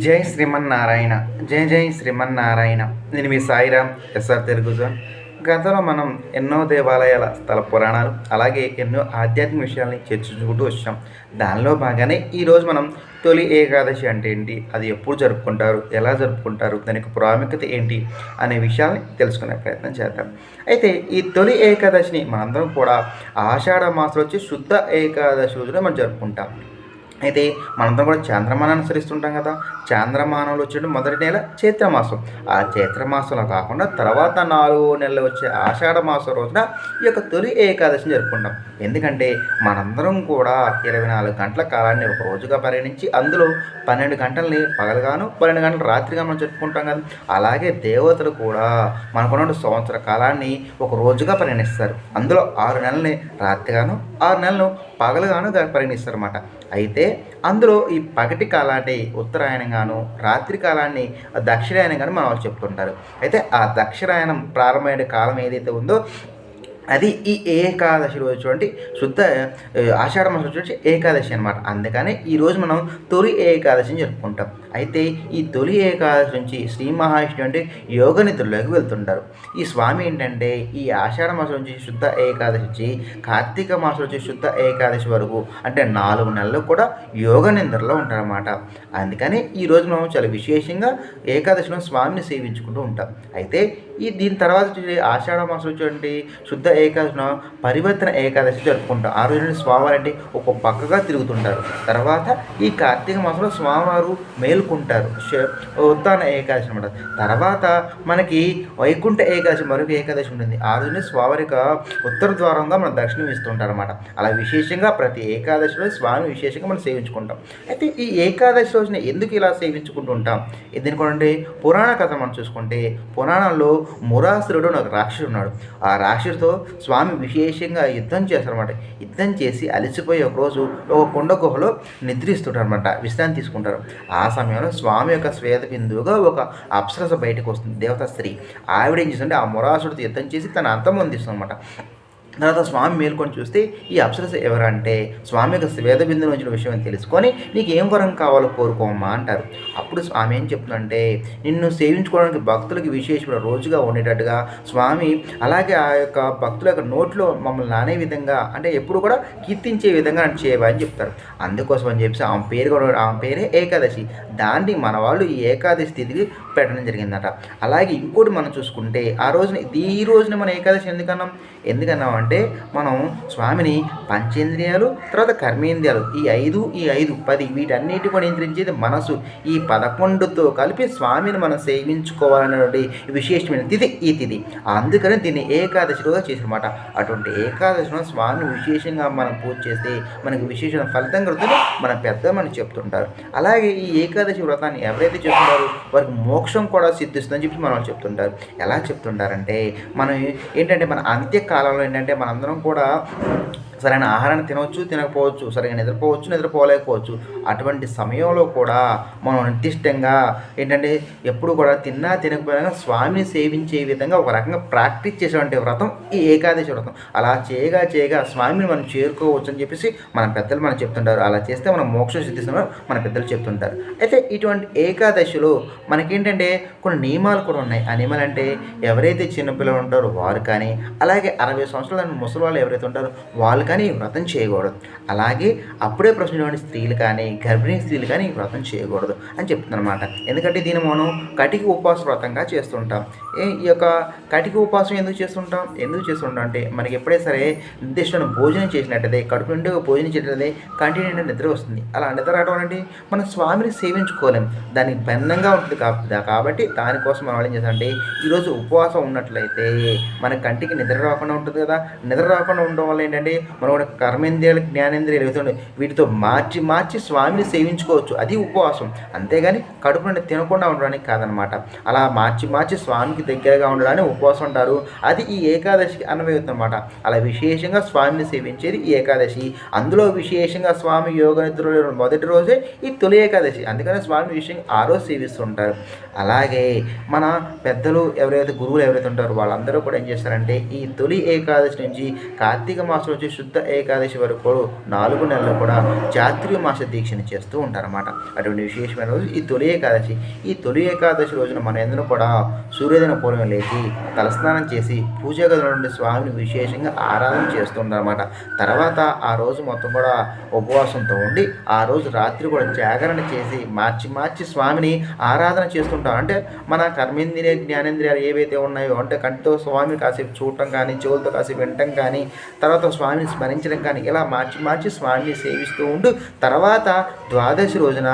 జై శ్రీమన్నారాయణ జై జై శ్రీమన్నారాయణ. నేను మీ సాయిరామ్ ఎస్ఆర్ తెలుగు జోన్ గతంలో మనం ఎన్నో దేవాలయాల స్థల పురాణాలు అలాగే ఎన్నో ఆధ్యాత్మిక విషయాల్ని చర్చించుకుంటూ వచ్చాం. దానిలో భాగానే ఈరోజు మనం తొలి ఏకాదశి అంటే ఏంటి అది ఎప్పుడు జరుపుకుంటారు ఎలా జరుపుకుంటారు దానికి ప్రాముఖ్యత ఏంటి అనే విషయాల్ని తెలుసుకునే ప్రయత్నం చేద్దాం. అయితే ఈ తొలి ఏకాదశిని మనందరం కూడా ఆషాఢ మాసంలో వచ్చి శుద్ధ ఏకాదశి రోజున మనం జరుపుకుంటాం. అయితే మనందరం కూడా చంద్రమానం అనుసరిస్తుంటాం కదా. చాంద్రమానంలో వచ్చే మొదటి నెల చైత్రమాసం. ఆ చైత్రమాసంలో కాకుండా తర్వాత నాలుగో నెలలు వచ్చే ఆషాఢ మాసం రోజున ఈ యొక్క తొలి ఏకాదశిని జరుపుకుంటాం. ఎందుకంటే మనందరం కూడా ఇరవై నాలుగు గంటల కాలాన్ని ఒక రోజుగా పరిగణించి అందులో పన్నెండు గంటల్ని పగలుగాను పన్నెండు గంటలు రాత్రిగా మనం జరుపుకుంటాం కదా. అలాగే దేవతలు కూడా మనకున్న సంవత్సర కాలాన్ని ఒక రోజుగా పరిగణిస్తారు. అందులో ఆరు నెలల్ని రాత్రిగాను ఆరు నెలలు పగలుగాను పరిగణిస్తారు అన్నమాట అయితే అందులో ఈ పగటి కాలాన్ని ఉత్తరాయణంగాను రాత్రి కాలాన్ని దక్షిణాయనంగాను మన వాళ్ళు చెప్తుంటారు. అయితే ఆ దక్షిణాయనం ప్రారంభమైన కాలం ఏదైతే ఉందో అది ఈ ఏకాదశి రోజు చూడండి శుద్ధ ఆషాఢ మాసం వచ్చి ఏకాదశి అనమాట అందుకని ఈరోజు మనం తొలి ఏకాదశిని జరుపుకుంటాం. అయితే ఈ తొలి ఏకాదశి నుంచి శ్రీ మహావిష్ణువు అంటే యోగ నిద్రలోకి వెళ్తుంటారు. ఈ స్వామి ఏంటంటే ఈ ఆషాఢ మాసం నుంచి శుద్ధ ఏకాదశి నుంచి కార్తీక మాసం నుంచి శుద్ధ ఏకాదశి వరకు అంటే నాలుగు నెలలు కూడా యోగ నిద్రలో ఉంటారన్నమాట. అందుకని ఈరోజు మనం చాలా విశేషంగా ఏకాదశిలో స్వామిని సేవించుకుంటూ ఉంటాం. అయితే ఈ దీని తర్వాత ఆషాఢ మాసం వచ్చేటువంటి శుద్ధ ఏకాదశిన పరివర్తన ఏకాదశి జరుపుకుంటాం. ఆ రోజు స్వామి స్వామివారు అంటే ఒక పక్కగా తిరుగుతుంటారు. తర్వాత ఈ కార్తీక మాసంలో స్వామివారు మేలు మేలుకుంటారు ఉత్తాన ఏకాదశి అనమాట. తర్వాత మనకి వైకుంఠ ఏకాదశి మరొక ఏకాదశి ఉంటుంది. ఆ రోజున స్వామివారి ఉత్తర ద్వారంగా మనం దక్షిణం ఇస్తుంటారు అనమాట అలా విశేషంగా ప్రతి ఏకాదశిలో స్వామి విశేషంగా మనం సేవించుకుంటాం. అయితే ఈ ఏకాదశి రోజున ఎందుకు ఇలా సేవించుకుంటూ ఉంటాం ఎందుకంటే పురాణ కథ మనం చూసుకుంటే పురాణంలో మురాసురుడు ఒక రాక్షసుడు ఉన్నాడు. ఆ రాక్షసుతో స్వామి విశేషంగా యుద్ధం చేస్తారన్నమాట. యుద్ధం చేసి అలసిపోయి ఒకరోజు ఒక కొండ గుహలో నిద్రిస్తుంటారు అనమాట విశ్రాంతి తీసుకుంటారు. ఆ సమయంలో స్వామి యొక్క శ్వేత బిందువుగా ఒక అప్సరస బయటకు వస్తుంది. దేవత స్త్రీ. ఆవిడ ఏం చేస్తుంటే ఆ మురాసుడితో యుద్ధం చేసి తన అంతం అందిస్తుంది అనమాట తర్వాత స్వామి మేల్కొని చూస్తే ఈ అప్సరస ఎవరంటే స్వామి యొక్క స్వేద బిందు వచ్చిన విషయం అని తెలుసుకొని నీకు ఏం వరం కావాలో కోరుకోమ్మా అంటారు. అప్పుడు స్వామి ఏం చెప్తుందంటే నిన్ను సేవించుకోవడానికి భక్తులకి విశేషమైన రోజుగా ఉండేటట్టుగా స్వామి అలాగే ఆ యొక్క భక్తుల యొక్క నోట్లో మమ్మల్ని నానే విధంగా అంటే ఎప్పుడు కూడా కీర్తించే విధంగా నన్ను చేయవా అని చెప్తారు. అందుకోసం అని చెప్పేసి ఆమె పేరు కూడా ఆమె పేరే ఏకాదశి. దాన్ని మన వాళ్ళు ఈ ఏకాదశి స్థితికి పెట్టడం జరిగిందట. అలాగే ఇంకోటి మనం చూసుకుంటే ఆ రోజున ఈ రోజున మన ఏకాదశి ఎందుకన్నాం? ఎందుకన్నాం అంటే మనం స్వామిని పంచేంద్రియాలు తర్వాత కర్మేంద్రియాలు ఈ ఐదు ఈ ఐదు పది వీటన్నిటి కూడా నియంత్రించేది మనసు. ఈ పదకొండుతో కలిపి స్వామిని మనం సేవించుకోవాలనేటువంటి విశేషమైన తిథి ఈ తిథి. అందుకని దీన్ని ఏకాదశి రోజు చేసినమాట అటువంటి ఏకాదశిలో స్వామిని విశేషంగా మనం పూజ చేస్తే మనకి విశేషమైన ఫలితం కలుగుతుంది మన పెద్ద మనకి చెప్తుంటారు. అలాగే ఈ ఏకాదశి వ్రతాన్ని ఎవరైతే చేస్తుంటారో వారికి మోక్షం కూడా సిద్ధిస్తుందని చెప్పి మనం చెప్తుంటారు. ఎలా చెప్తుంటారంటే మనం ఏంటంటే మన అంత్యకాలంలో ఏంటంటే మనందరం కూడా సరైన ఆహారాన్ని తినవచ్చు తినకపోవచ్చు సరిగా నిద్రపోవచ్చు నిద్రపోలేకపోవచ్చు. అటువంటి సమయంలో కూడా మనం నిర్దిష్టంగా ఏంటంటే ఎప్పుడు కూడా తిన్నా తినకపోయినా స్వామిని సేవించే విధంగా ఒక రకంగా ప్రాక్టీస్ చేసేటువంటి వ్రతం ఈ ఏకాదశి వ్రతం. అలా చేయగా చేయగా స్వామిని మనం చేరుకోవచ్చు అని చెప్పేసి మన పెద్దలు మనం చెప్తుంటారు. అలా చేస్తే మనం మోక్షం సిద్ధిస్తున్నారో మన పెద్దలు చెప్తుంటారు. అయితే ఇటువంటి ఏకాదశిలో మనకేంటంటే కొన్ని నియమాలు కూడా ఉన్నాయి. ఆ నియమాలు అంటే ఎవరైతే చిన్నపిల్లలు ఉంటారో వారు కానీ అలాగే అరవై సంవత్సరాల ముసలి వాళ్ళు ఎవరైతే ఉంటారో వాళ్ళు కానీ ఈ వ్రతం చేయకూడదు. అలాగే అప్పుడే ప్రశ్న స్త్రీలు కానీ గర్భిణీ స్త్రీలు కానీ ఈ వ్రతం చేయకూడదు అని చెప్తుందన్నమాట. ఎందుకంటే దీన్ని మనం కటిక ఉపవాస వ్రతంగా చేస్తుంటాం. ఈ యొక్క కటిక ఉపవాసం ఎందుకు చేస్తుంటాం? ఎందుకు చేస్తుంటాం అంటే మనకి ఎప్పుడే సరే నిర్దిష్టమైన భోజనం చేసినట్టయితే కడుపు నుండి భోజనం చేసినట్లయితే కంటి నిద్ర వస్తుంది. అలా నిద్ర రావడం అంటే మనం స్వామిని సేవించుకోలేం. దానికి భిన్నంగా ఉంటుంది కాబట్టి కాబట్టి దానికోసం మనం ఏం చేస్తామంటే ఈరోజు ఉపవాసం ఉన్నట్లయితే మన కంటికి నిద్ర రాకుండా ఉంటుంది కదా. నిద్ర రాకుండా ఉండడం వల్ల ఏంటంటే మనం కూడా కర్మేంద్రియాలు జ్ఞానేంద్రియాలు ఏవైతే వీటితో మార్చి మార్చి స్వామిని సేవించుకోవచ్చు. అది ఉపవాసం. అంతేగాని కడుపు నుండి తినకుండా ఉండడానికి కాదనమాట అలా మార్చి మార్చి స్వామికి దగ్గరగా ఉండడానికి ఉపవాసం అంటారు. అది ఈ ఏకాదశికి అన్వయుతుంది అనమాట అలా విశేషంగా స్వామిని సేవించేది ఈ ఏకాదశి. అందులో విశేషంగా స్వామి యోగ నిద్రలో మొదటి రోజే ఈ తొలి ఏకాదశి. అందుకని స్వామి విషయంగా ఆ రోజు సేవిస్తుంటారు. అలాగే మన పెద్దలు ఎవరైతే గురువులు ఎవరైతే ఉంటారో వాళ్ళందరూ కూడా ఏం చేస్తారంటే ఈ తొలి ఏకాదశి నుంచి కార్తీక మాసం వచ్చి శుద్ధ ఏకాదశి వరకు నాలుగు నెలలు కూడా జాతీయ మాస దీక్షని చేస్తూ ఉంటారన్నమాట. అటువంటి విశేషమైన రోజు ఈ తొలి ఏకాదశి. ఈ తొలి ఏకాదశి రోజున మన ఎందులో కూడా సూర్యోదయం పూర్వం లేచి తలస్నానం చేసి పూజ గదిలో నుండి స్వామిని విశేషంగా ఆరాధన చేస్తుంటారన్నమాట తర్వాత ఆ రోజు మొత్తం కూడా ఉపవాసంతో ఉండి ఆ రోజు రాత్రి కూడా జాగరణ చేసి మార్చి మార్చి స్వామిని ఆరాధన చేస్తుంటాం అంటే మన కర్మేంద్రియ జ్ఞానేంద్రియాలు ఏవైతే ఉన్నాయో అంటే కంటితో స్వామిని కాసేపు చూడటం కానీ చెవులతో కాసేపు వినటం కానీ తర్వాత స్వామిని స్మరించడం కానీ ఇలా మార్చి మార్చి స్వామిని సేవిస్తూ ఉంటూ తర్వాత ద్వాదశి రోజున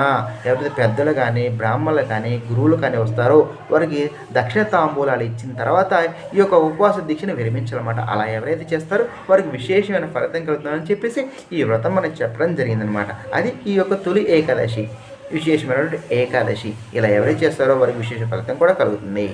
ఎవరైతే పెద్దలు కానీ బ్రాహ్మణులు కానీ గురువులు కానీ వస్తారో వారికి దక్షిణ తాంబూలాలు ఇచ్చిన తర్వాత ఈ యొక్క ఉపవాస దీక్షను విరమించాలన్నమాట. అలా ఎవరైతే చేస్తారో వారికి విశేషమైన ఫలితం కలుగుతుందని చెప్పేసి ఈ వ్రతం మనకు చెప్పడం జరిగిందనమాట అది ఈ యొక్క తొలి ఏకాదశి విశేషమైనటువంటి ఏకాదశి. ఇలా ఎవరైతే చేస్తారో వారికి విశేష ఫలితం కూడా కలుగుతుంది.